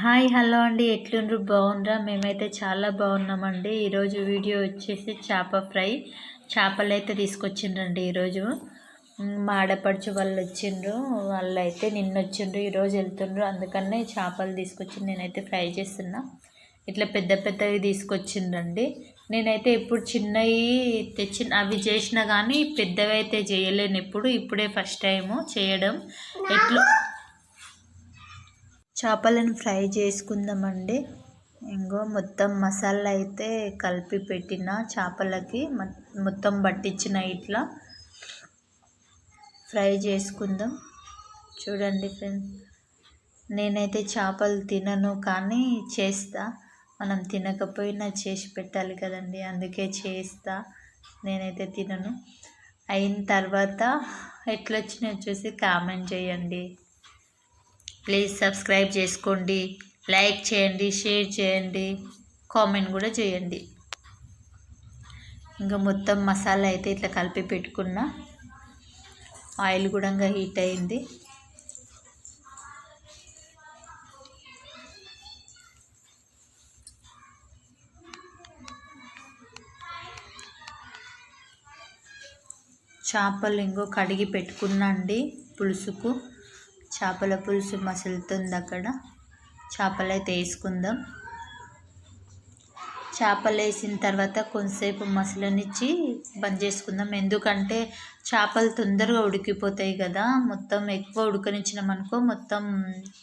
Hi hello అండి. ఎట్లుండ్రు? బాగుండ్రా? మేమైతే చాలా బాగున్నామండి. ఈరోజు వీడియో వచ్చేసి చేప ఫ్రై. చేపలు అయితే తీసుకొచ్చిండ్రండి ఈరోజు మా ఆడపడుచు వాళ్ళు వచ్చిండ్రు. వాళ్ళు అయితే నిన్న వచ్చిండ్రు ఈరోజు వెళ్తుండ్రు. అందుకనే చేపలు తీసుకొచ్చి నేనైతే ఫ్రై చేస్తున్నా. ఇట్లా పెద్ద పెద్దవి తీసుకొచ్చిండ్రండి. నేనైతే ఎప్పుడు చిన్నవి తెచ్చిన అవి చేసినా కానీ పెద్దవి అయితే చేయలేను ఎప్పుడు ఇప్పుడే ఫస్ట్ టైము చేయడం. ఎట్లా చేపలను ఫ్రై చేసుకుందామండి. ఇంకో మొత్తం మసాలా అయితే కలిపి పెట్టిన చేపలకి మ- మొత్తం పట్టించిన ఇట్లా ఫ్రై చేసుకుందాం. చూడండి ఫ్రెండ్స్ నేనైతే చేపలు తినను కానీ చేస్తా. మనం తినకపోయినా చేసి పెట్టాలి కదండి అందుకే చేస్తా. నేనైతే తినను. అయిన తర్వాత ఎట్లొచ్చినాయో చూసి కామెంట్ చేయండి. ప్లీజ్ సబ్స్క్రైబ్ చేసుకోండి లైక్ చేయండి షేర్ చేయండి కామెంట్ కూడా చేయండి. ఇంకా మొత్తం మసాలా అయితే ఇట్లా కలిపి పెట్టుకున్న. ఆయిల్ కూడా ఇంకా హీట్ అయింది. చేపలు ఇంకో కడిగి పెట్టుకున్నా అండి పులుసుకు. చేపల పులుసు మసులుతుంది అక్కడ. చేపలు అయితే వేసుకుందాం. చేపలు వేసిన తర్వాత కొంతసేపు మసలనిచ్చి బంద్ చేసుకుందాం. ఎందుకంటే చేపలు తొందరగా ఉడికిపోతాయి కదా. మొత్తం ఎక్కువ ఉడకనిచ్చినాం అనుకో మొత్తం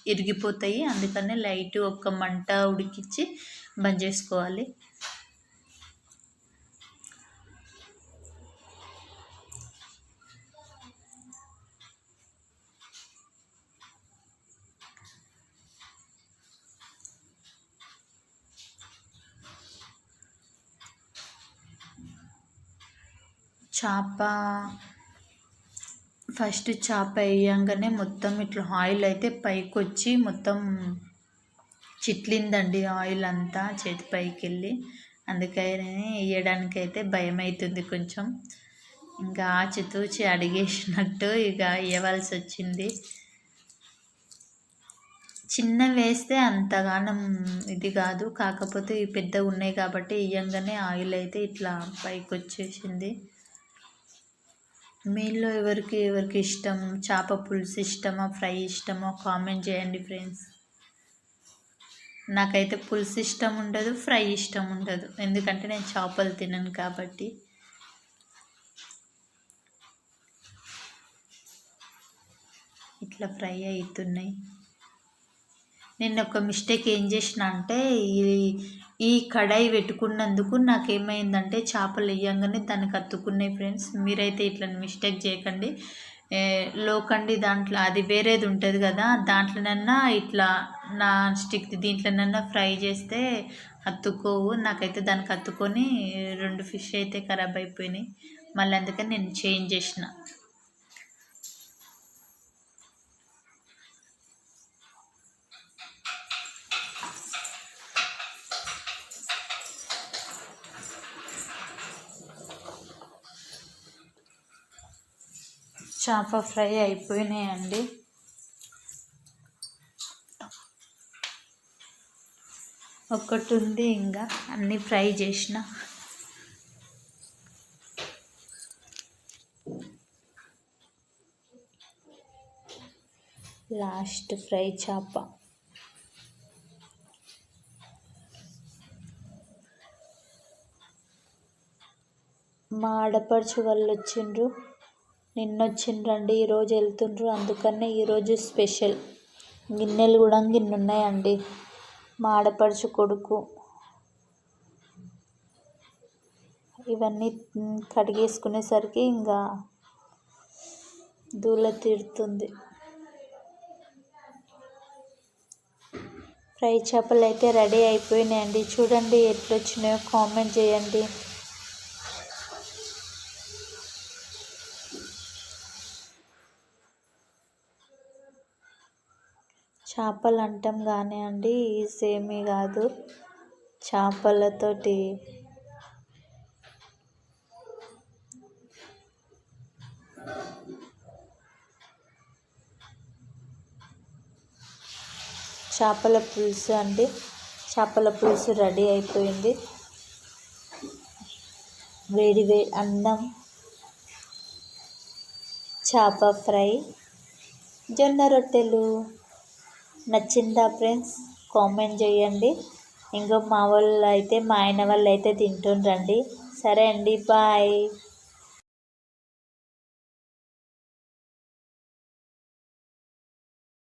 ఇరిగిపోతాయి. అందుకనే లైట్ ఒక్క మంట ఉడికించి బంద్ చేసుకోవాలి. చేప ఫస్ట్ చేప వేయంగానే మొత్తం ఇట్లా ఆయిల్ అయితే పైకి వచ్చి మొత్తం చిట్లిందండి ఆయిల్ అంతా చేతి పైకి వెళ్ళి అందుకని వేయడానికి అయితే భయం అవుతుంది కొంచెం. ఇంకా ఆచితూచి అడిగేసినట్టు ఇక వేయవలసి వచ్చింది చిన్న వేస్తే అంతగానం ఇది కాదు. కాకపోతే ఈ పెద్దగా ఉన్నాయి కాబట్టి వేయంగానే ఆయిల్ అయితే ఇట్లా పైకి వచ్చేసింది మీలో ఎవరికి ఎవరికి ఇష్టం? చేప పులుసు ఇష్టమా? ఫ్రై ఇష్టమా? కామెంట్ చేయండి ఫ్రెండ్స్. నాకైతే పులుసు ఇష్టం ఉండదు ఫ్రై ఇష్టం ఉండదు. ఎందుకంటే నేను చేపలు తినను కాబట్టి. ఇట్లా ఫ్రై అవుతున్నాయి. నేను ఒక మిస్టేక్ ఏం చేసిన అంటే ఈ ఈ కడాయి పెట్టుకున్నందుకు నాకేమైందంటే చేపలు వేయంగానే దానికి అతుక్కున్నాయి ఫ్రెండ్స్. మీరైతే ఇట్లా మిస్టేక్ చేయకండి. లోకండి దాంట్లో అది వేరేది ఉంటుంది కదా దాంట్లోనన్నా ఇట్లా నాన్ స్టిక్ దీంట్లోనన్నా ఫ్రై చేస్తే అత్తుకోవు. నాకైతే దానికి అత్తుకొని రెండు ఫిష్ అయితే ఖరాబ్ అయిపోయినాయి. మళ్ళీ అందుకని నేను చేంజ్ చేసిన. చేప ఫ్రై అయిపోయినాయండి. ఒకటి ఉంది ఇంకా అన్నీ ఫ్రై చేసిన. లాస్ట్ ఫ్రై చేప. మా ఆడపడుచు వాళ్ళు వచ్చిండ్రు నిన్న వచ్చిండ్రండి ఈరోజు వెళ్తుండ్రు అందుకనే ఈరోజు స్పెషల్. గిన్నెలు కూడా గిన్నె ఉన్నాయండి మా ఆడపడుచు కొడుకు. ఇవన్నీ కడిగేసుకునేసరికి ఇంకా దూల తీరుతుంది. ఫ్రై చేపలు అయితే రెడీ అయిపోయినాయండి. చూడండి ఎట్లొచ్చినాయో కామెంట్ చేయండి. చేపలు అంటాం కానీ అండి సేమీ కాదు. చేపలతోటి చేపల పులుసు అండి. చేపల పులుసు రెడీ అయిపోయింది. వేడి వేడి అన్నం చేప ఫ్రై జొన్న రొట్టెలు నచ్చిందా ఫ్రెండ్స్? కామెంట్ చేయండి. ఇంకా మా వాళ్ళు అయితే మా ఆయన వాళ్ళు అయితే తింటుండ్రండి. సరే అండి బాయ్.